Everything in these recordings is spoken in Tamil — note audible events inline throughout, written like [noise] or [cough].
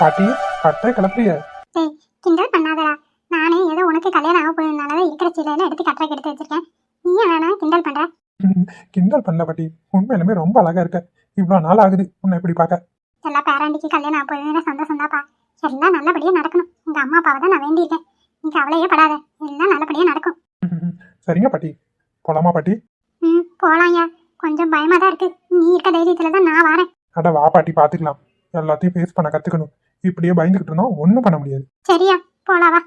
பாட்டி கட்டை கிளப்பிய கிண்டல் பண்ணாதடா. நானே ஏதோ உனக்கு கல்யாணம் ஆக போயிருந்தனால இருக்கிற சீலையில எடுத்து கட்டுறக்கு எடுத்து வச்சிருக்கேன். நீ வேணா கிண்டல் பண்ற? [laughs] கிண்டல் பண்ணல பாட்டி உண்மையிலுமே ரொம்ப அழகா இருக்க. இவ்வளோ நாள் ஆகுது உன்னை இப்படி பார்க்க? எல்லா பேராண்டிக்கு கல்யாணம் ஆக போயிருந்தா சந்தோஷம் தான்ப்பா எல்லாம் நல்லபடியா நடக்கணும். உங்க அம்மா அப்பாவை தான் நான் வேண்டியிருக்கேன். நீ கவலையே படாத. எல்லாம் நல்லபடியா நடக்கும். [laughs] சரிங்க பாட்டி. போலாமா பாட்டி? ம் போலாம்யா கொஞ்சம் பயமா தான் இருக்கு. நீ இருக்க தைரியத்துல தான் நான் வரேன். அட வா பாட்டி பார்த்துக்கலாம் எல்லாத்தையும் ஃபேஸ் பண்ண கற்றுக்கணும் இப்படியே பயந்துக்கிட்டு இருந்தோம். ஒன்றும் பண்ண முடியாது. சரியா? போலாம் வா.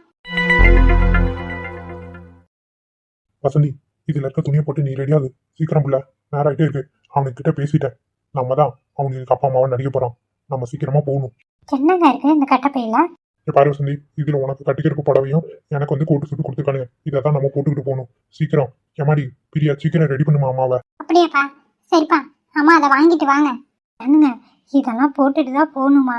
வசந்தி இதில் இருக்க துணியை போட்டு நீ ரெடியாகு சீக்கிரம் புள்ள. நேரம் ஆகிட்டே இருக்கு. அவனுக்கிட்ட பேசிட்டேன். நம்ம தான் அவனுக்கு அப்பா அம்மாவை நடிக்க போகிறோம் நம்ம சீக்கிரமா போகணும். என்னங்க இருக்கு இந்த கட்டப்பையில பாரு வசந்தி இதில் உனக்கு கட்டிக்கிறக்கு புடவையும் எனக்கு வந்து கோட்டு சுட்டு கொடுத்துருக்கானுங்க. இதை தான் நம்ம போட்டுக்கிட்டு போகணும். சீக்கிரம். எமாடி பிரியா சீக்கிரம் ரெடி பண்ணுமா அம்மாவை? அப்படியாப்பா. சரிப்பா. அம்மா அதை வாங்கிட்டு வாங்க. என்னங்க? இதெல்லாம் போட்டுட்டு தான் போகணுமா?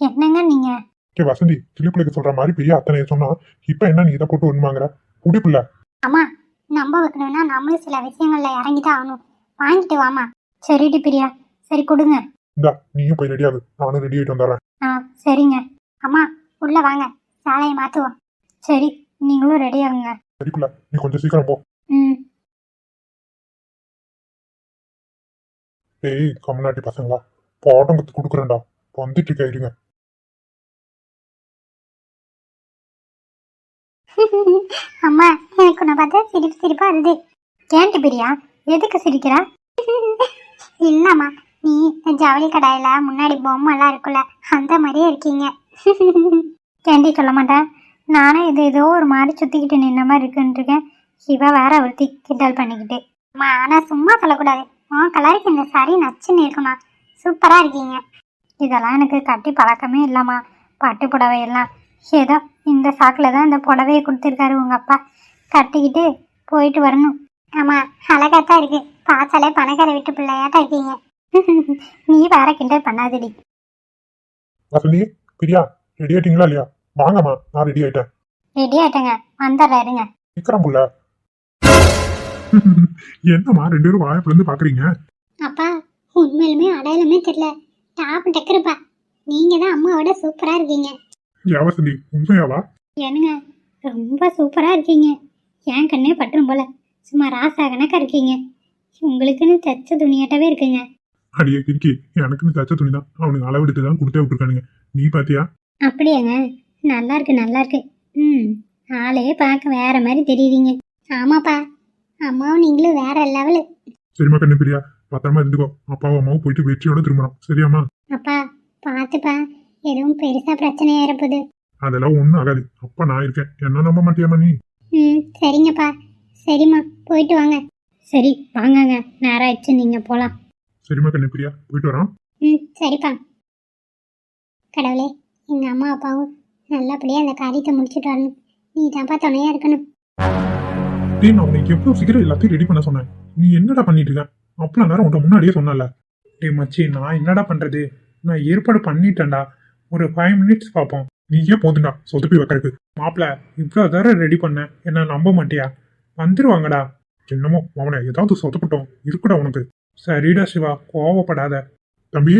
என்னங்க நீங்க? ஓகே வசந்தி கிளிப்பிள்ளைக்கு சொல்ற மாதிரி பெரிய அத்தனை சொன்னா இப்போ என்ன நீ இதை போட்டு ஒண்ணுமாங்கிற குடிப்பில்ல அம்மா நம்ப வைக்கணும்னா நம்மளும் சில விஷயங்கள்ல இறங்கி தான் ஆகணும். வாங்கிட்டு வாமா சரிடி பிரியா. சரி கொடுங்க. இந்தா நீயும் போய் ரெடியாகு நானும் ரெடி ஆகிட்டு வந்துடுறேன் ஆ சரிங்க. அம்மா உள்ள வாங்க. சாலையை மாத்துவோம். சரி நீங்களும் ரெடி ஆகுங்க சரிப்புல நீ கொஞ்சம் சீக்கிரம் போ. ம். ஏய் கம்நாட்டி பசங்களா. பாடம் கத்து கொடுக்குறேன்டா. வந்துட்டு இருக்க இருங்க. அம்மா எனக்கு உன்னை பார்த்தா சிரிப்பு சிரிப்பா வருது ஏன்ட்டு பிரியா? எதுக்கு சிரிக்கிறா? இல்லம்மா நீ இந்த ஜவுளி கடாயில முன்னாடி பொம்மை எல்லாம் இருக்குல்ல அந்த மாதிரியே இருக்கீங்க. கேண்டி சொல்ல மாட்டேன்? நானும் இது ஏதோ ஒரு மாதிரி சுத்திக்கிட்டு நின்ன மாதிரி இருக்குன்னு இருக்கேன். இவ வேற ஒருத்தி கிண்டல் பண்ணிக்கிட்டு. அம்மா ஆனா சும்மா சொல்லக்கூடாது. உன் கலருக்கு இந்த சாரி நச்சுன்னு இருக்குமா? சூப்பரா இருக்கீங்க. இதெல்லாம் எனக்கு கட்டி பழக்கமே இல்லம்மா. பட்டு புடவை எல்லாம் ஏதோ இந்த சாக்கில் தான் இந்த புடவையை கொடுத்துருக்காரு உங்கள் அப்பா. கட்டிக்கிட்டு போயிட்டு வரணும். ஆமாம் அழகாத்தான் இருக்கு. பார்த்தாலே பணக்கார வீட்டு பிள்ளையாட்டம் இருக்கீங்க. [laughs] நீ வேற கிண்டல் பண்ணாதடி. வசந்தி பிரியா ரெடி ஆயிட்டீங்களா இல்லையா? வாங்கம்மா நான் ரெடி ஆயிட்டேன். ரெடி ஆயிட்டங்க. வந்துடுறாருங்க சீக்கிரம் புள்ள. [laughs] என்னம்மா ரெண்டு பேரும் வாய்ப்புல பாக்குறீங்க? அப்பா உண்மையிலுமே அடையாளமே தெரியல. டாப் டெக்கருப்பா நீங்க தான் அம்மாவோட சூப்பரா இருக்கீங்க. ஏ வசந்தி உண்மையாவா? என்னங்க ரொம்ப சூப்பரா இருக்கீங்க. என் கண்ணே பற்றும் போல? சும்மா ராசா கணக்கா இருக்கீங்க. உங்களுக்குன்னு தச்ச துணியாட்டவே இருக்குங்க. அடியே கிறுக்கி எனக்குன்னு தச்ச துணி தான் அவனுக்கு அளவெடுத்து தான் கொடுத்தே விட்டுருக்கானுங்க. நீ பாத்தியா? அப்படியாங்க. நல்லா இருக்கு நல்லா இருக்கு. ம் ஆளே பார்க்க வேற மாதிரி தெரியுறீங்க ஆமாப்பா அம்மாவும் நீங்களும் வேற லெவலு. சரிம்மா கண்ணு பிரியா பத்திரமா இருந்துக்கோ. அப்பாவும் அம்மாவும் போயிட்டு வெற்றியோட திரும்புறோம் சரியாம்மா? அப்பா பார்த்துப்பா. எதுவும் பெருசா பிரச்சனை ஏறப்போகுது அதெல்லாம் ஒன்றும் ஆகாது. அப்பா நான் இருக்கேன். என்ன நம்ப மாட்டியாமா நீ? ம் சரிங்கப்பா. சரிம்மா போயிட்டு வாங்க. சரி வாங்கங்க. நேரம் ஆயிடுச்சு. நீங்க போலாம். சரிம்மா கண்ணு பிரியா போயிட்டு வரோம். ம் சரிப்பா. கடவுளே எங்க அம்மா அப்பாவும் நல்லபடியா அந்த காரியத்தை முடிச்சுட்டு வரணும். நீ தான்ப்பா துணையா இருக்கணும். டேய் நான் உனக்கு எவ்வளோ சீக்கிரம் எல்லாத்தையும் ரெடி பண்ண சொன்னேன். நீ என்னடா பண்ணிட்டு இருக்க? அப்பலாம் நேரம் உன்ட்ட முன்னாடியே சொன்னல டேய் மச்சி நான் என்னடா பண்றது? நான் ஏற்பாடு பண்ணிட்டேன்டா. ஒரு ஃபைவ் மினிட்ஸ் பார்ப்போம். நீயே போதுண்டா சொதுப்பி வைக்கிறதுக்கு. மாப்பிள இவ்வளோ தடவை ரெடி பண்ண என்ன நம்ப மாட்டியா? வந்துருவாங்கடா. என்னமோ அவனை ஏதாவது சொதப்பட்டோம். இருக்குடா உனக்கு. சரிடா சிவா கோவப்படாத. தம்பி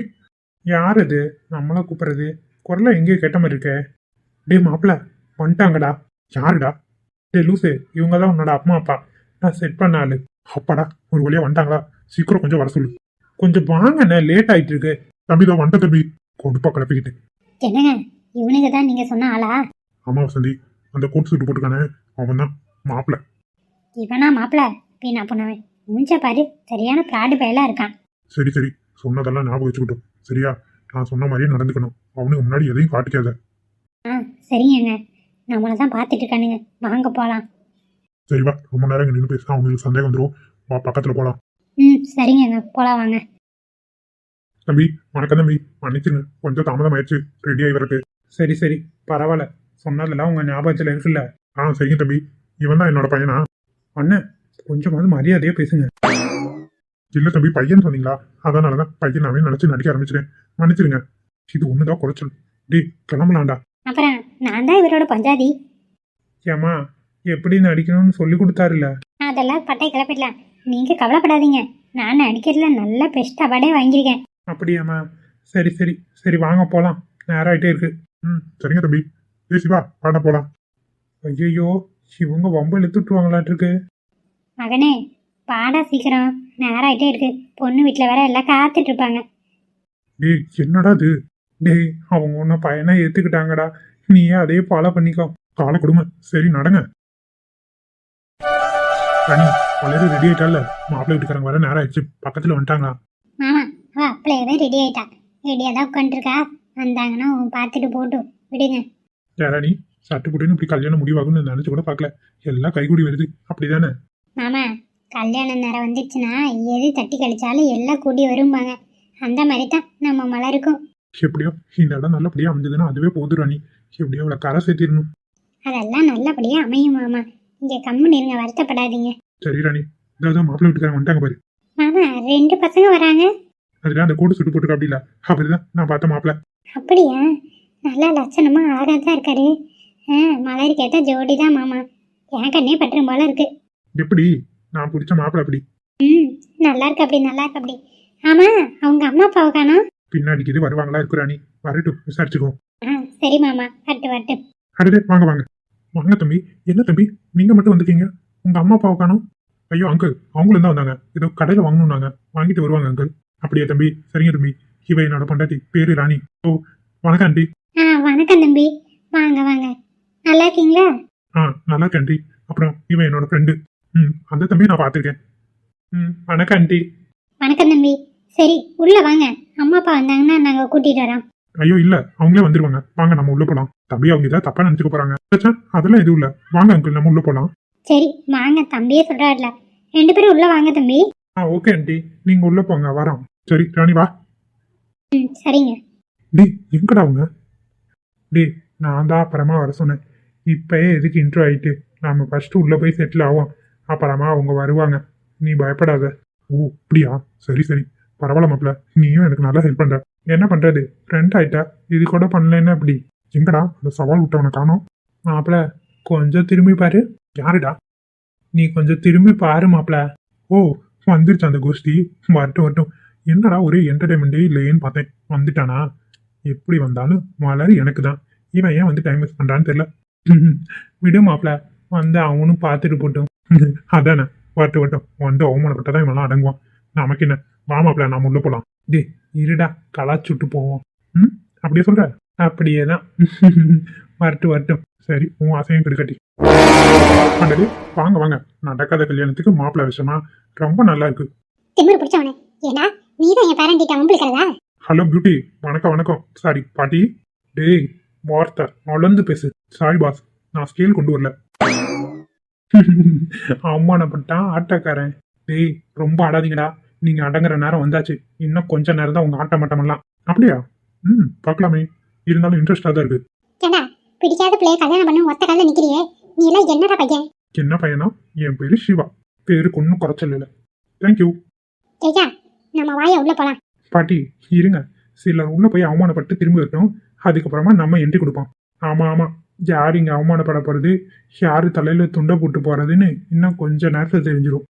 யார் இது? நம்மளா கூப்பிட்றது. குரலை எங்கேயோ கேட்ட மாதிரி இருக்கே. டேய் மாப்பிள வந்துட்டாங்கடா. யாருடா? டேய் லூசு இவங்க தான் உன்னோட அம்மா அப்பா. நான் செட் பண்ண ஆளு. அப்பாடா ஒரு வழியா வந்துட்டாங்களா? சீக்கிரம் கொஞ்சம் வர சொல்லு. கொஞ்சம் வாங்கண்ணே லேட் ஆயிட்டு இருக்கு. தம்பி தான் வந்துட்ட தம்பி. கொடுப்பா கிளப்பிக்கிட்டு. என்னங்க? இவனுக்கு தான் நீங்க சொன்ன ஆளா? ஆமா வசந்தி. அந்த கோட் சூட்டு போட்டுக்கானே. அவன் தான் மாப்பிள்ள இவனா மாப்பிள? வீணா பொண்ணவன்? மூஞ்ச பாரு. சரியான பிராடு பயலா இருக்கான். சரி சரி. சொன்னதெல்லாம் ஞாபகம் வச்சுக்கிட்டோம். சரியா? நான் சொன்ன மாதிரியே நடந்துக்கணும். அவனுக்கு முன்னாடி எதையும் காட்டிக்காத. ஆ சரிங்கங்க. நம்மளை தான் பார்த்துட்டு இருக்கானுங்க. வாங்க போகலாம் சரி வா. ரொம்ப நேரம் இங்க நின்று பேசினா அவங்களுக்கு சந்தேகம் வந்துடும் வா பக்கத்துல போலாம். ம் சரிங்கங்க போகலாம் வாங்க. தம்பி வணக்கம் தம்பி. மன்னிச்சுங்க கொஞ்சம் தாமதம் ஆயிடுச்சு ரெடி ஆகி வரக்கு. சரி சரி. பரவாயில்ல. சொன்னதெல்லாம் உங்க ஞாபகத்தில் இருக்குல்ல. ஆ சரிங்க தம்பி. இவன் தான் என்னோட பையனா? அண்ணன் கொஞ்சமாவது மரியாதையா பேசுங்க. இல்ல தம்பி பையன் சொன்னீங்களா? அதனால தான் பையனாவே நினைச்சு நடிக்க ஆரம்பிச்சிட்டேன். மன்னிச்சிருங்க. இது ஒண்ணுதான் குறைச்சல். டேய் கிளம்பலாம்டா. அப்புறம் நான் தான் இவரோட பஞ்சாதி. ஏமா எப்படி நடிக்கணும்னு சொல்லி கொடுத்தாருல்ல. அதெல்லாம் பட்டை கிளப்பிடலாம். நீங்கள் கவலைப்படாதீங்க. நான் அடிக்கிறதுல நல்ல பெஸ்ட் அவார்டே வாங்கியிருக்கேன். அப்படியாம்மா சரி சரி. சரி வாங்க போலாம். நேரம் ஆயிட்டே இருக்கு. ம் சரிங்க தம்பி. ஏய் சிவா பாட போலாம். ஐயோ இவங்க வம்ப இழுத்துட்டுருவாங்களாட்டு இருக்கு மகனே பாடா சீக்கிரம். நேரம் ஆயிட்டே இருக்கு. பொண்ணு வீட்டில் வேற எல்லாம் காத்துட்டு இருப்பாங்க டேய் என்னடா இது? டேய் அவங்க உன்னை பையனை ஏத்துக்கிட்டாங்கடா. நீயே அதே ஃபாலோ பண்ணிக்கோ. காலை கொடுமை. சரி நடங்க. கனி வளரு ரெடி ஆயிட்டால மாப்பிள்ளை வீட்டுக்காரங்க வர நேரம் ஆயிடுச்சு பக்கத்துல வந்துட்டாங்களா? மாமா அவ அப்படியே ரெடி ஆயிட்டா. ரெடியாக தான் உட்காந்துருக்கா வந்தாங்கன்னா பார்த்துட்டு போட்டும். விடுங்க. யாராணி சட்டு புட்டுன்னு இப்படி கல்யாணம் முடிவாகும்னு நினைச்சு கூட பார்க்கல. எல்லாம் கைகூடி வருது. அப்படிதானே? மாமா கல்யாண நேரம் வந்துச்சுன்னா எது தட்டி கழிச்சாலும் எல்லாம் கூடி வரும்பாங்க. அந்த மாதிரி தான் நம்ம மலருக்கும். எப்படியோ இந்த இடம் நல்லபடியா அமைஞ்சதுன்னா அதுவே போதும் ராணி. எப்படியோ அவளை கரை சேர்த்திடணும். அதெல்லாம் நல்லபடியாக அமையும் மாமா. இங்கே கம்முன்னு இருங்க வருத்தப்படாதீங்க. சரி ராணி. இதாவது மாப்பிள்ளை வீட்டுக்காரங்க வந்துட்டாங்க பாரு. மாமா ரெண்டு பசங்க வராங்க. அதுல அந்த கோடு சுட்டு போட்டுருக்கா அப்படில அப்படிதான் நான் பார்த்த மாப்பிள்ளை. அப்படியா? நல்லா லட்சணமா அழகா தான் இருக்காரு. மலருக்கு ஏற்ற ஜோடி தான் மாமா. என் கண்ணே பற்றும் போல இருக்கு. எப்படி? நான் பிடிச்ச மாப்பிள்ளை அப்படி. ம் நல்லா இருக்கு அப்படி நல்லா இருக்கு அப்படி. ஆமா அவங்க அம்மா அப்பாவை காணோம். பின்னாடிக்கு இது வருவாங்களா இருக்கு ராணி வரட்டும் விசாரிச்சுக்குவோம். ஆ சரி மாமா வரட்டு வரட்டு அடடே வாங்க வாங்க. வாங்க தம்பி என்ன தம்பி நீங்க மட்டும் வந்திருக்கீங்க? உங்க அம்மா அப்பாவை காணோம். ஐயோ அங்கிள் அவங்களும் தான் வந்தாங்க. ஏதோ கடையில வாங்கணும்னாங்க. வாங்கிட்டு வருவாங்க அங்கிள் அப்படியே தம்பி சரிங்க தம்பி. இவ என்னோட பொண்டாட்டி பேரு ராணி. ஓ வணக்கம் ஆண்டி ஆ வணக்கம் தம்பி. வாங்க வாங்க. நல்லா இருக்கீங்களா? ஆ நல்லா இருக்கேன் ஆண்டி அப்புறம் இவன் என்னோட ஃப்ரெண்டு ம் அந்த தம்பி நான் பார்த்துருக்கேன். ம் வணக்கம் ஆண்டி வணக்கம் தம்பி. சரி உள்ள வாங்க. அம்மா அப்பா வந்தாங்கன்னா நாங்க கூட்டிட்டு வரோம். ஐயோ இல்ல. அவங்களே வந்துருவாங்க. வாங்க நம்ம உள்ள போலாம். தம்பி அவங்க ஏதாவது தப்பா நினைச்சுக்க போறாங்க. அதெல்லாம் எதுவும் இல்ல. வாங்க அங்கிள் நம்ம உள்ள போலாம். சரி வாங்க. தம்பியே சொல்றாருல. ரெண்டு பேரும் உள்ள வாங்க தம்பி. ஆ ஓகே ஆண்டி நீங்க உள்ள போங்க வரோம். சரி ராணி வா. சரிங்க. டேய் எங்கடா அவங்க டேய் நான் தான் அப்புறமா வர சொன்னேன். இப்பயே எதுக்கு இன்ட்ரோ ஆயிட்டு? நாம ஃபர்ஸ்ட் உள்ள போய் செட்டில் ஆவோம். அப்புறமா அவங்க வருவாங்க. நீ பயப்படாத. ஓ அப்படியா? சரி சரி. பரவாயில்ல மாப்ள நீயும் எனக்கு நல்லா ஹெல்ப் பண்ற. என்ன பண்றது? ஃப்ரெண்ட் ஆயிட்டா? இது கூட பண்ணலன்னா அப்படி? எங்கடா? அந்த சவால் விட்டவனை காணோம். மாப்ள கொஞ்சம் திரும்பி பாரு. யாருடா? நீ கொஞ்சம் திரும்பி பாரு மாப்ள ஓ வந்துருச்சு அந்த கோஷ்டி. வரட்டும் வரட்டும். என்னடா ஒரே என்டர்டைன்மெண்ட்டே இல்லையேன்னு பார்த்தேன். வந்துட்டானா? எப்படி வந்தாலும் மலர் எனக்கு தான் இவன் ஏன் வந்து டைம் வேஸ்ட் பண்ணுறான்னு தெரில விடு மாப்ள வந்து அவனும் பார்த்துட்டு போட்டும். அதானே வரட்டும் வரட்டும். வந்து அவமானப்பட்டதான் இவெல்லாம் அடங்குவான். நமக்கு என்ன? வா மாப்பிள நாம உள்ள போகலாம் டே இருடா கலாச்சுட்டு போவோம். ம்? அப்படியே சொல்ற? அப்படியே தான் வரட்டு வரட்டும். சரி உன் ஆசையும் கெடுக்கட்டி. அண்டது வாங்க வாங்க. நடக்காத கல்யாணத்துக்கு மாப்பிள்ள விஷயமா ரொம்ப நல்லா இருக்கு. திமிரு பிடிச்சவனே. நீ தான் என் பேரண்டிட்ட வம்பிழுக்கிறதா ஹலோ பியூட்டி வணக்கம் வணக்கம். சாரி பாட்டி. டேய் வார்த்தை. வளர்ந்து பேசு. சாரி பாஸ் நான் ஸ்கேல் கொண்டு வரல. [laughs] அவமானப்பட்டான் ஆட்டக்காரன். டேய் ரொம்ப ஆடாதீங்கடா நீங்க அடங்குற நேரம் வந்தாச்சு. இன்னும் கொஞ்ச நேரம் தான் உங்க ஆட்ட மட்டமெல்லாம் அப்படியா? ம் பார்க்கலாமே. இருந்தாலும் இன்ட்ரெஸ்டாக தான் இருக்கு. பிடிக்காத பிள்ளைய கல்யாணம் பண்ணி ஒத்த காலில் நிக்கிறியே? நீ எல்லாம் என்னடா பையன்? என்ன பையனா? என் பேரு சிவா. பேருக்கு ஒன்றும் குறைச்சல் இல்லை. தேங்க்யூ ஜெயா நம்ம வாயை உள்ள போலாம். பாட்டி இருங்க. சிலர் உள்ள போய் அவமானப்பட்டு திரும்பி வரட்டும். அதுக்கப்புறமா நம்ம என்ட்ரி கொடுப்போம். ஆமா ஆமா. யார் இங்க அவமானப்பட போறது? யாரு தலையில துண்டை போட்டு போறதுன்னு இன்னும் கொஞ்ச நேரத்துல தெரிஞ்சிடும்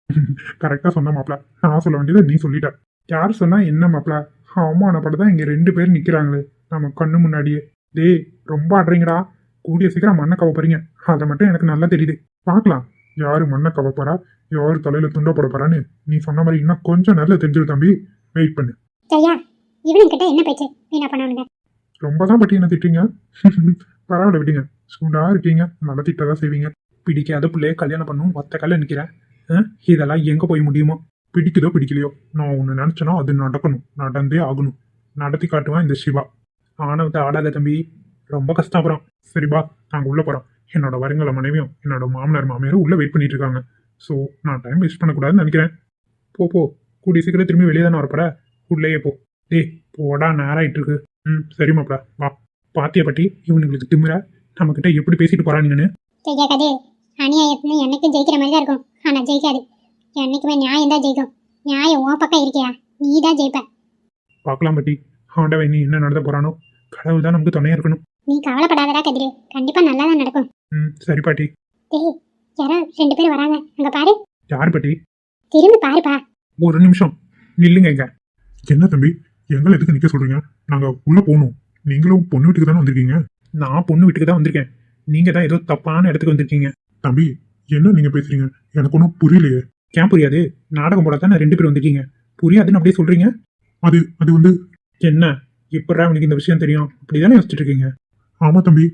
கரெக்டா சொன்ன மாப்பிள. நான் சொல்ல வேண்டியதை நீ சொல்லிட்ட. யார் சொன்னா என்ன மாப்ள அவமானப்படதான் இங்க ரெண்டு பேர் நிக்கிறாங்களே. நம்ம கண்ணு முன்னாடியே. டேய் ரொம்ப ஆடுறீங்கடா கூடிய சீக்கிரம் மண்ணை கவ போறீங்க அதை மட்டும் எனக்கு நல்லா தெரியுது. பார்க்கலாம். யாரு மண்ணை கவ போறா யாரு தலையில துண்டை போட போறான்னு நீ சொன்ன மாதிரி இன்னும் கொஞ்ச நேரத்துல தெரிஞ்சிடும் தம்பி. வெயிட் பண்ணு. ஜெயா இவனுங்கிட்ட என்ன பேச்சு? வீணா பண்ணவனுங்க ரொம்ப தான் பட்டி என்ன திட்டுங்க [laughs] பரவாயில்ல விடுங்க. சூடா இருக்கீங்க. நல்லா திட்டதான் செய்வீங்க. பிடிக்காத பிள்ளைய கல்யாணம் பண்ணும் ஒத்த கல்ல நிற்கிறேன் இதெல்லாம் எங்க போய் முடியுமோ? பிடிக்குதோ பிடிக்கலையோ? நான் ஒன்று நினச்சேனோ அது நடக்கணும். நடந்தே ஆகணும். நடத்தி காட்டுவான் இந்த சிவா. ஆனவத்தை ஆடாத தம்பி. ரொம்ப கஷ்டம் அப்புறம் சரிபா நாங்கள் உள்ள போகிறோம் என்னோட வருங்கால மனைவியும்? என்னோட மாமனார் மாமியாரும் உள்ள வெயிட் பண்ணிட்டு இருக்காங்க ஸோ நான் டைம் வேஸ்ட் பண்ணக்கூடாதுன்னு நினைக்கிறேன். போ போ. கூடிய சீக்கிரம் திரும்பி வெளியே தானே வரப்போற? உள்ளேயே போ. டேய் போடா நேரம் ஆயிட்டு இருக்கு ம் சரி வா. பாத்தியா பட்டி இவனுங்களுக்கு திமிர? நம்ம கிட்ட எப்படி பேசிட்டு போறானுங்கன்னு ஜெயா கதே அநியாயத்துல என்னைக்கும் ஜெயிக்கிற மாதிரி தான் இருக்கும். ஆனா ஜெயிக்காது. என்னைக்குமே நியாயம் தான் ஜெயிக்கும். நியாயம் உன் பக்கம் இருக்கியா? நீ தான் ஜெயிப்ப. பார்க்கலாம் பட்டி. ஆண்டவன் நீ என்ன நடத்த போறானோ? கடவுள் தான் நமக்கு துணையா இருக்கணும். நீ கவலைப்படாதடா கதிரு. கண்டிப்பா நல்லா தான் நடக்கும். ம் சரி பாட்டி. டேய் யாரோ ரெண்டு பேர் வராங்க. அங்க பாரு. யார் பாட்டி? திரும்பி பாருப்பா. ஒரு நிமிஷம். நில்லுங்க இங்க. என்ன தம்பி? எங்களை எதுக்கு நிக்க சொல்றீங்க? நாங்க உள்ள போகணும். நீங்களும் பொண்ணு வீட்டுக்கு தானே வந்திருக்கீங்க? நான் பொண்ணு வீட்டுக்கு தான் வந்திருக்கேன். நீங்க தான் ஏதோ தப்பான இடத்துக்கு வந்திருக்கீங்க. தம்பி என்ன நீங்க பேசுறீங்க? எனக்கு ஒன்றும் புரியலையே. ஏன் புரியாது? நாடகம் போட தானே ரெண்டு பேர் வந்திருக்கீங்க. புரியாதுன்னு அப்படியே சொல்றீங்க? அது அது வந்து என்ன? எப்படா உனக்கு இந்த விஷயம் தெரியும்? அப்படிதானே யோசிச்சுட்டு இருக்கீங்க? ஆமா தம்பி.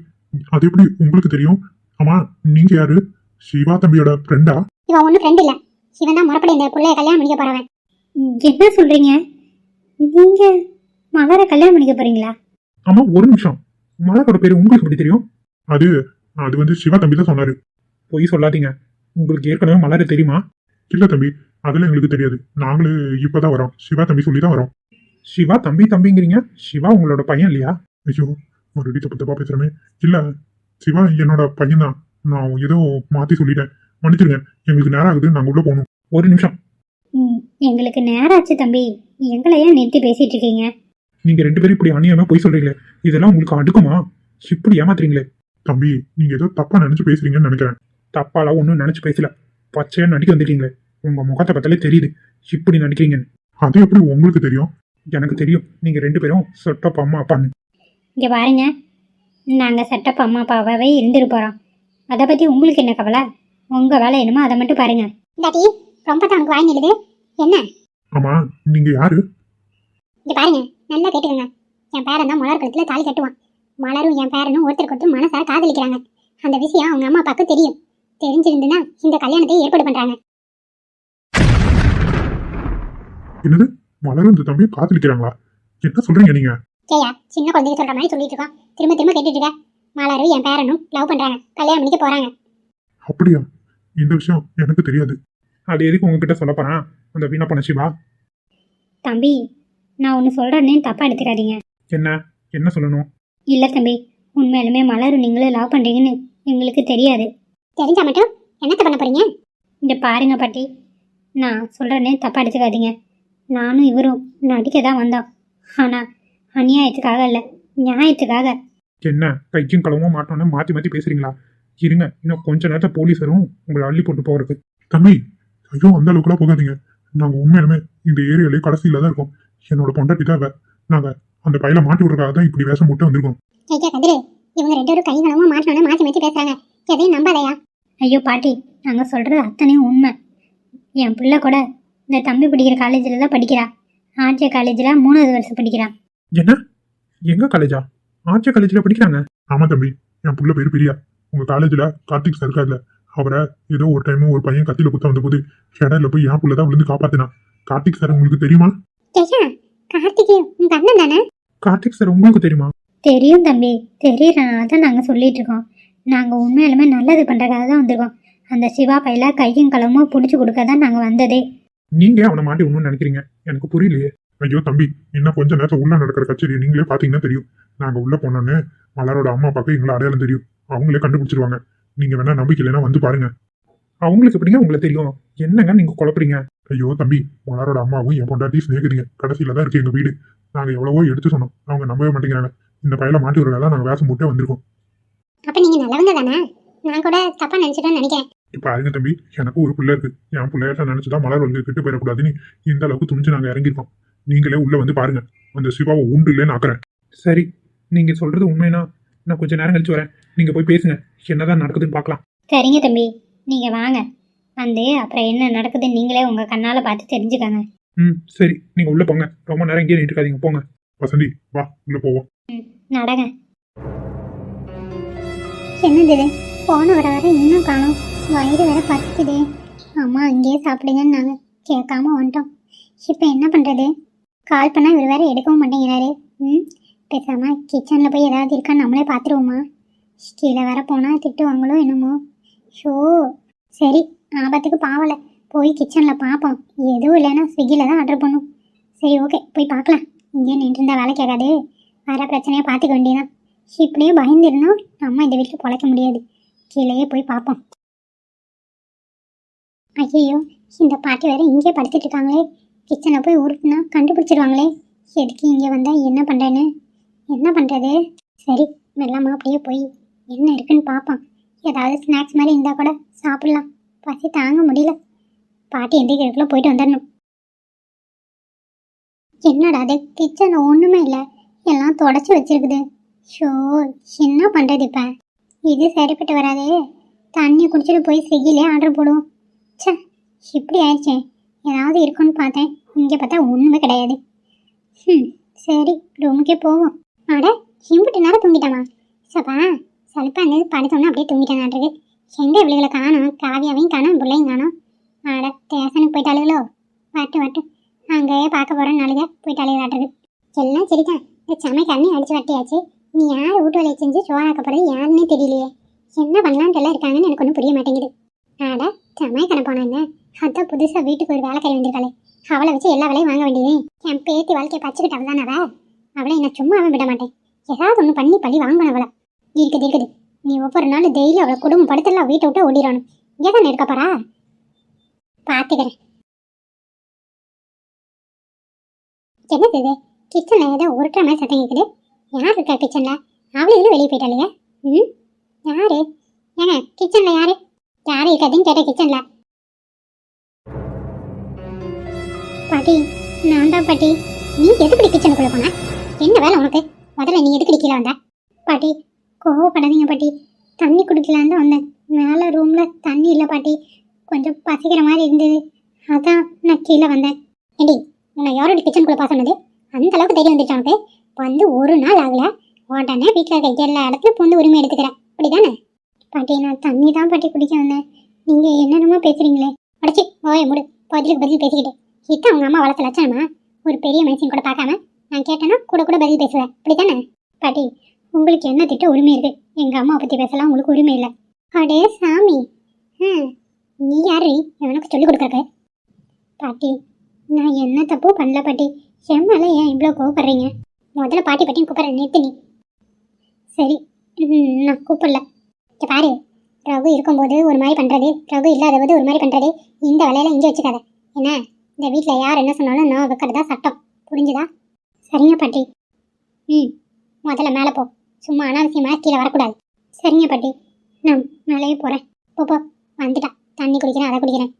அது எப்படி உங்களுக்கு தெரியும்? ஆமா நீங்க யாரு? சிவா தம்பியோட ஃப்ரெண்டா இவன் ஒன்றும் ஃப்ரெண்ட் இல்லை. இவன் தான் மறுபடியும் இந்த பிள்ளைய கல்யாணம் பண்ணிக்க போறவன். என்ன சொல்றீங்க? நீங்க மலரை கல்யாணம் பண்ணிக்க போறீங்களா? ஆமா ஒரு நிமிஷம். மலரோட பேரு உங்களுக்கு எப்படி தெரியும்? அது அது வந்து சிவா தம்பி தான் சொன்னாரு. பொய் சொல்லாதீங்க. உங்களுக்கு ஏற்கனவே மலரை தெரியுமா? இல்ல தம்பி அதெல்லாம் எங்களுக்கு தெரியாது. நாங்களே இப்பதான் வரோம். சிவா தம்பி சொல்லி தான் வரோம். சிவா தம்பி தம்பிங்கிறீங்க? சிவா உங்களோட பையன் இல்லையா? ஐயோ மறுபடியும் தப்பு தப்பா பேசுறமே இல்ல சிவா என்னோட பையன் தான் நான் ஏதோ மாத்தி சொல்லிட்டேன். மன்னிச்சிருங்க எங்களுக்கு நேரம் ஆகுது. நாங்க உள்ள போகணும். ஒரு நிமிஷம். எங்களுக்கு நேரம் ஆச்சு தம்பி. எங்களை ஏன் நிறுத்தி பேசிட்டு இருக்கீங்க? நீங்க ரெண்டு பேரும் இப்படி அநியாயமா பொய் சொல்றீங்களே. இதெல்லாம் உங்களுக்கு அடுக்குமா? இப்படி ஏமாத்துறீங்களே. தம்பி நீங்க ஏதோ தப்பா நினைச்சு பேசுறீங்கன்னு நினைக்கிறேன். தப்பாலாம் ஒன்றும் நினைச்சு பேசல. பச்சையா நடிக்க வந்துட்டீங்களே. உங்க முகத்தை பார்த்தாலே தெரியுது. இப்படி நடிக்கிறீங்கன்னு. அது எப்படி உங்களுக்கு தெரியும்? எனக்கு தெரியும். நீங்க ரெண்டு பேரும் சொட்டப்பா அம்மா அப்பான்னு. இங்க பாருங்க. நாங்க செட்டப் அம்மா அப்பாவே இருந்துட்டு போறோம். அதை பத்தி உங்களுக்கு என்ன கவலை? உங்க வேலை என்னமோ அதை மட்டும் பாருங்க. டாடி ரொம்ப தான் உனக்கு வாங்கி நிலுது என்ன? ஆமா நீங்க யாரு? இங்க பாருங்க நல்லா கேட்டுக்கோங்க. என் பேரன் தான் மலர் கழுத்துல தாலி கட்டுவான். மலரும் என் பேரனும் ஒருத்தருக்கு ஒருத்தர் மனசார காதலிக்கிறாங்க. அந்த விஷயம் அவங்க அம்மா அப்பாவுக்கு தெரியும். தெரிஞ்சிருந்துன்னா இந்த கல்யாணத்தை ஏற்பாடு பண்றாங்க. என்னது? மலரும் இந்த தம்பியை காதலிக்கிறாங்களா? என்ன சொல்றீங்க நீங்க? கேயா சின்ன குழந்தைங்க சொல்ற மாதிரி சொல்லிட்டு இருக்கோம். திரும்ப திரும்ப கேட்டுட்டு இருக்க. மலரும் என் பேரனும் லவ் பண்றாங்க. கல்யாணம் பண்ணிக்க போறாங்க. அப்படியா? இந்த விஷயம் எனக்கு தெரியாது. அது எதுக்கு உங்ககிட்ட சொல்ல போறேன்? அந்த வீணா பண்ண சிவா. தம்பி நான் ஒன்று சொல்றேன்னு தப்பா எடுத்துக்காதீங்க. என்ன? என்ன சொல்லணும்? இல்ல தம்பி உண்மையிலுமே மலரும் நீங்களும் லவ் பண்றீங்கன்னு எங்களுக்கு தெரியாது. தெரிஞ்சா மட்டும் என்னத்த பண்ண போறீங்க? இந்த பாருங்க பாட்டி. நான் சொல்கிறேன்னு தப்பாக எடுத்துக்காதீங்க. நானும் இவரும் நடிக்க தான் வந்தோம். ஆனால் அநியாயத்துக்காக இல்லை நியாயத்துக்காக. என்ன கைக்கும் களவும் மாட்டோன்னு மாத்தி மாத்தி பேசுறீங்களா? இருங்க இன்னும் கொஞ்ச நேரத்துல போலீஸ் வரும் உங்களை அள்ளி போட்டு போறதுக்கு. தம்பி ஐயோ அந்த அளவுக்குலாம் போகாதீங்க. நாங்க உண்மையிலுமே இந்த ஏரியாலே கடைசியில தான் இருக்கோம். என்னோட பொண்டாட்டி தான் இவ. நாங்க அந்த பையில மாட்டி விடுறதுக்காக தான் இப்படி வேஷம் போட்டு வந்திருக்கோம். ஐயா கதிரு இவங்க ரெண்டு பேரும் கை கலவும் மாட்டணும்னு மாத்தி மாத்தி பேசுறாங்க. எதையும் நம்பாதயா? ஐயோ பாட்டி நாங்கள் சொல்கிறது அத்தனையும் உண்மை. என் பிள்ளை கூட இந்த தம்பி படிக்கிற காலேஜில் தான் படிக்கிறா. ஆர்ஜே காலேஜில் மூணாவது வருஷம் படிக்கிறா. என்ன? எங்க காலேஜா ஆர்ட்ஸ் காலேஜ்ல படிக்கிறாங்க. ஆமா தம்பி என் புள்ள பேரு பிரியா. உங்க காலேஜ்ல கார்த்திக் சார் இருக்காருல்ல அவரை ஏதோ ஒரு டைம் ஒரு பையன் கத்தியில குத்த வந்த போது இடையில போய் என் புள்ள தான் விழுந்து காப்பாத்தினான் கார்த்திக் சார் உங்களுக்கு தெரியுமா? கார்த்திகே உங்க அண்ணன் தானே? கார்த்திக் சார் உங்களுக்கு தெரியுமா? தெரியும் தம்பி. தெரியறனால தான் நாங்கள் சொல்லிட்டு இருக்கோம். நாங்கள் உண்மையிலுமே நல்லது பண்ணுறதுக்காக தான் வந்திருக்கோம். அந்த சிவா பையில கையும் களமும் பிடிச்சி கொடுக்க தான் நாங்கள் வந்ததே. நீங்க அவனை மாட்டி ஒண்ணும் நினைக்கிறீங்க. எனக்கு புரியலையே. ஐயோ தம்பி இன்னும் கொஞ்ச நேரத்துல உள்ள நடக்கிற கச்சேரி நீங்களே பாத்தீங்கன்னா தெரியும். நாங்க உள்ள போனோன்னு மலரோட அம்மா அப்பாக்கு எங்களை அடையாளம் தெரியும். அவங்களே கண்டுபிடிச்சிருவாங்க. நீங்க வேணா நம்பிக்கை இல்லைன்னா வந்து பாருங்க. அவங்களுக்கு எப்படிங்க உங்களை தெரியும்? என்னங்க நீங்க குழப்புறீங்க? ஐயோ தம்பி மலரோட அம்மாவும் என் பொண்டாட்டி சிநேகிதிங்க. கடைசியில தான் இருக்கு எங்க வீடு. நாங்க எவ்வளவோ எடுத்து சொன்னோம். அவங்க நம்பவே மாட்டேங்கிறாங்க. இந்த பையில மாட்டி விடுறதா நாங்க வேஷம் போட்டே வந்திருக்கோம். அப்ப நீங்க நல்லவங்க தானே? நான் கூட தப்பா நினைச்சிட்டேன்னு நினைக்கிறேன். இப்ப பாருங்க தம்பி எனக்கும் ஒரு பிள்ளை இருக்கு. என் பிள்ளையாட்ட நினைச்சுதான் மலர் வந்து கெட்டு போயிடக்கூடாதுன்னு இந்த அளவுக்கு துணிஞ்சு நாங்க இறங்கியிருக்கோம். நீங்களே உள்ள வந்து பாருங்க. அந்த சிவாவை உண்டு இல்லைன்னு ஆக்குறேன். சரி நீங்க சொல்றது உண்மைனா நான் கொஞ்ச நேரம் கழிச்சு வரேன். நீங்க போய் பேசுங்க. என்னதான் நடக்குதுன்னு பார்க்கலாம். சரிங்க தம்பி. நீங்கள் வாங்க. வந்து அப்புறம் என்ன நடக்குதுன்னு நீங்களே உங்கள் கண்ணால் பார்த்து தெரிஞ்சுக்கங்க. ம் சரி. நீங்க உள்ள போங்க. ரொம்ப நேரம் இங்கே நின்று இருக்காதீங்க. போங்க. வசந்தி வா உள்ள போவோம். நடங்க. என்னது போன வர வர இன்னும் காணும். வயிறு வேற பசிக்குது. அம்மா அங்கேயே நாங்கள் கேட்காம வந்துட்டோம். இப்போ என்ன பண்ணுறது கால் பண்ணால் இவர் வேற எடுக்கவும் மாட்டேங்கிறாரு. ம் பேசாமல் கிச்சனில் போய் ஏதாவது இருக்கான்னு நம்மளே பார்த்துருவோமா கீழே வேற போனால் திட்டுவாங்களோ என்னமோ. ஷோ சரி ஆபத்துக்கு பாவலை. போய் கிச்சனில் பார்ப்போம் எதுவும் இல்லைன்னா ஸ்விக்கியில் தான் ஆர்டர் பண்ணும். சரி ஓகே போய் பார்க்கலாம் இங்கே நின்றுருந்தா வேலை கேட்காது. வர பிரச்சனையை பார்த்துக்க வேண்டியதான் இப்படியே பயந்துருந்தோம் நம்ம இந்த வீட்டுக்கு பொழைக்க முடியாது. கீழேயே போய் பார்ப்போம் ஐயோ இந்த பாட்டி வேற இங்கே படுத்துட்டு இருக்காங்களே கிச்சனை போய் உருட்டுனா கண்டுபிடிச்சிருவாங்களே. எதுக்கு இங்கே வந்தால் என்ன பண்ணுறேன்னு என்ன பண்ணுறது சரி மெல்லாமல் அப்படியே போய் என்ன இருக்குன்னு பார்ப்போம். ஏதாவது ஸ்நாக்ஸ் மாதிரி இருந்தால் கூட சாப்பிட்லாம். பசி தாங்க முடியல. பாட்டி எந்திரிக்கிறதுக்குள்ள போயிட்டு வந்துடணும். என்னடா அது கிச்சனில் ஒன்றுமே இல்லை. எல்லாம் தொடச்சி வச்சிருக்குது. ஷோ என்ன பண்ணுறது இப்போ? இது சரிப்பட்டு வராதே. தண்ணி குடிச்சிட்டு போய் ஸ்விக்கிலே ஆர்டர் போடுவோம். ச்சே இப்படி ஆயிடுச்சு. ஏதாவது இருக்குன்னு பார்த்தேன். இங்கே பார்த்தா ஒன்றுமே கிடையாது. ம் சரி ரூமுக்கே போவோம். அட இம்புட்டு நேரம் தூங்கிட்டாமா? சப்பா சலுப்பா இருந்தது. படுத்தோம்னா அப்படியே தூங்கிட்டானாட்டுருக்கு எங்கே இவளுகளை காணோம்? காவியாவையும் காணும் பிள்ளையும் காணும். அட ஸ்டேஷனுக்கு போயிட்டாளுகளோ வரட்டு வரட்டு அங்கேயே பார்க்க போகிறோம் நாளுக. போயிட்டாளுகளாட்டுருக்கு எல்லாம் சரிதான். இந்த சமைக்காரனே அடிச்சு வட்டியாச்சு. நீ யார் வீட்டு வேலையை செஞ்சு சோறாக்க யாருன்னே தெரியலையே. என்ன பண்ணலான்ட்டு எல்லாம் இருக்காங்கன்னு எனக்கு ஒன்றும் புரிய மாட்டேங்குது. ஆடா சமையக்காரன் போனா என்ன அதான் புதுசாக வீட்டுக்கு ஒரு வேலைக்காரி வந்திருக்காளே. அவளை வச்சு எல்லா வேலையும் வாங்க வேண்டியது. என் பேத்தி வாழ்க்கையை பச்சுக்கிட்டு அவள் அவ? அவளை என்ன சும்மா அவன் விட மாட்டேன். ஏதாவது ஒன்று பண்ணி பழி வாங்கணும் அவளை. இருக்குது இருக்குது. நீ ஒவ்வொரு நாள் டெய்லி அவளை குடும்பம் படுத்தலாம் வீட்டை விட்டு ஓடிடணும். இங்கே தானே இருக்க போறா? பார்த்துக்கிறேன் என்னது இது? கிச்சனில் ஏதோ உருட்டுற மாதிரி சத்தம் கேட்குது யார் இருக்கா கிச்சனில் அவளும் வெளியே போயிட்டாலையா ம்? யாரு? ஏங்க கிச்சனில் யாரு? யாரும் இருக்காதுன்னு கேட்டேன் கிச்சனில் பாட்டி நான் தான் பாட்டி. நீ எதுக்கு கிச்சனுக்குள்ள போன? என்ன வேலை உனக்கு? முதல்ல நீ எதுக்கு கீழே வந்த? பாட்டி கோவப்படாதீங்க பாட்டி. தண்ணி குடிக்கலான்னு தான் வந்தேன். மேலே ரூமில் தண்ணி இல்லை பாட்டி. கொஞ்சம் பசிக்கிற மாதிரி இருந்தது. அதான் நான் கீழே வந்தேன். ஏடி உன்னை யாரோட கிச்சனுக்குள்ளே பா சொன்னது? அந்த அளவுக்கு தெரிய வந்துச்சு உனக்கு? வந்து ஒரு நாள் ஆகல. உடனே வீட்டில் இருக்க எல்லா இடத்துல பூந்து உரிமை எடுத்துக்கிறேன். அப்படிதானே? பாட்டி நான் தண்ணி தான் பாட்டி குடிக்க வந்தேன். நீங்கள் என்னென்னமோ பேசுகிறீங்களே உடச்சி ஓய முடு. பதிலுக்கு பதில் பேசிக்கிட்டு. இதான் அவங்க அம்மா வளர்த்த லட்சணமா? ஒரு பெரிய மனுஷன் கூட பார்க்காம நான் கேட்டேன்னா கூட கூட பதில் பேசுவேன் அப்படித்தானே? பாட்டி உங்களுக்கு என்ன திட்ட உரிமை இருக்கு? எங்கள் அம்மாவை பற்றி பேசலாம் உங்களுக்கு உரிமை இல்லை. அடே சாமி. ம் நீ யாரு? எனக்கு சொல்லிக் கொடுக்கறக்கு? பாட்டி நான் என்ன தப்பு பண்ணல பாட்டி. செம்மால ஏன் இவ்வளோ கோவப்படுறீங்க? முதல்ல பாட்டி பாட்டின்னு கூப்பிட்ற நிறுத்து நீ. சரி ம், நான் கூப்பிடல. இங்க பாரு. ரகு இருக்கும்போது ஒரு மாதிரி பண்ணுறது ரகு இல்லாத போது ஒரு மாதிரி பண்ணுறது இந்த வேலையில இங்கே வச்சுக்காத. என்ன? இந்த வீட்டில் யார் என்ன சொன்னாலும் நான் வைக்கிறதா சட்டம். புரிஞ்சுதா? சரிங்க பாட்டி. ம். முதல்ல மேலே போ. சும்மா அனாவசியமாக கீழே வரக்கூடாது. சரிங்க பாட்டி. நான் மேலேயே போகிறேன் போ. வந்துட்டா. தண்ணி குடிக்கிறேன் அதை குடிக்கிறேன்.